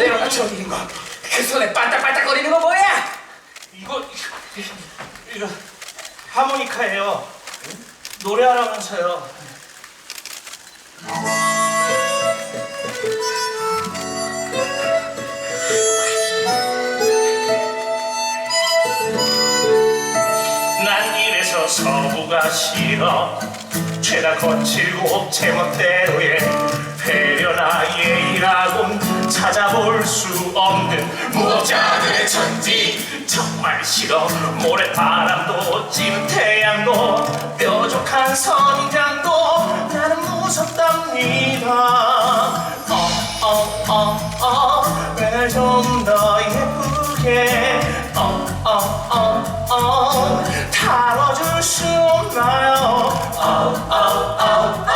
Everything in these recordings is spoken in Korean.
내려가 저기 이거 그 손에 반딱반딱거리는 거 뭐야? 이거 이거 하모니카예요. 노래하라면서요. 난 이래서 서부가 싫어 죄다 거칠고 제멋대로의 배려나 예의라곤 찾아볼 수 없는 무자들의 천지. 정말 싫어. 모래바람도 찌는 태양도 뾰족한 선장도 나는 무섭답니다. 어어어어. 왜좀 더 예쁘게. 어어어어. 다뤄줄 수 없나요? 어어어어.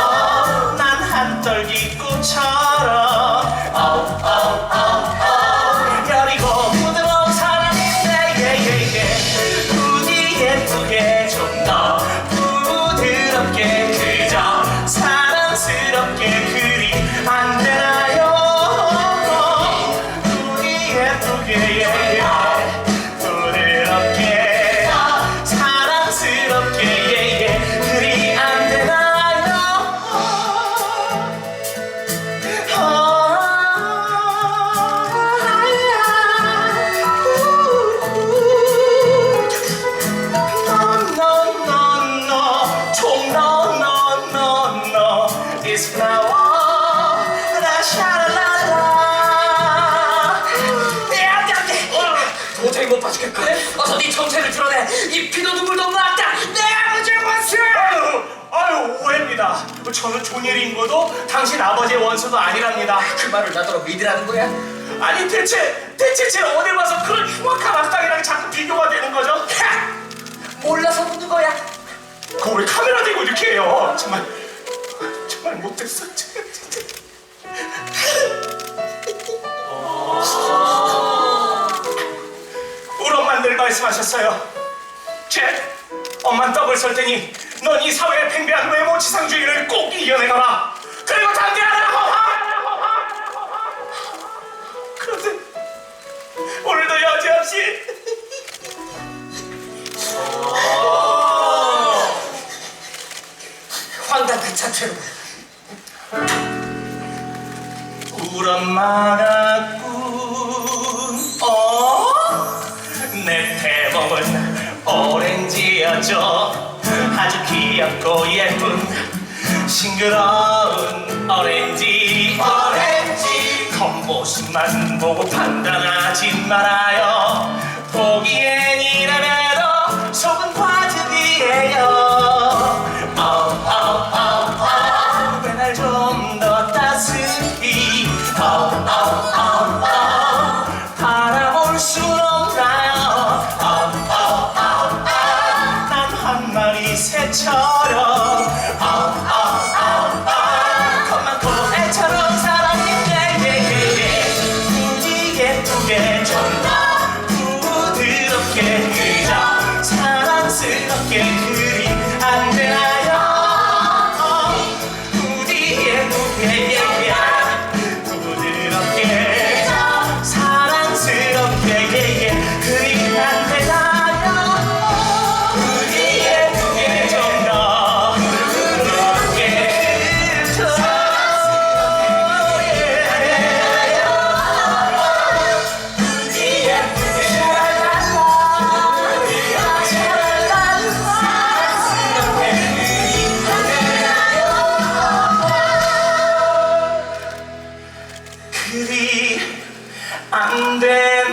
난 한떨기 꽃처럼 도저히 못 봐주겠거든. 어서 네 정체를 드러내. 이 피도 눈물도 없는 악당. 내가 무죄 원수. 아유, 아유, 오해입니다. 저는 존예린고도 당신 아버지의 원수도 아니랍니다. 그 말을 나더러 믿으라는 거야? 아니 대체 대체 제가 어딜 봐서 그런 흉악한 악당이랑 자꾸 비교가 되는 거죠? 하! 몰라서 묻는 거야. 그거 왜 카메라 대고 이렇게 해요? 정말 정말 못했어. 우리 엄마 늘 말씀하셨어요. 쟤 엄만 떡을 설 테니 넌 이 사회의 팽배한 외모 지상주의를 꼭 이겨내거라. 그리고 담대하라고. 그런데 오늘도 여지없이 황당 그 자체로. 엄마가 꾼, 어? 내 대범은 오렌지였죠. 아주 귀엽고 예쁜 싱그러운 오렌지. 오렌지. 겉모습만 보고 판단하지 말아요. 보기엔 바라볼 순 없나요 어. 난한 마리 새처럼 많고 애처럼 사랑인데 예, 예, 예. 부디 예쁘게 좀더 그리 안 되나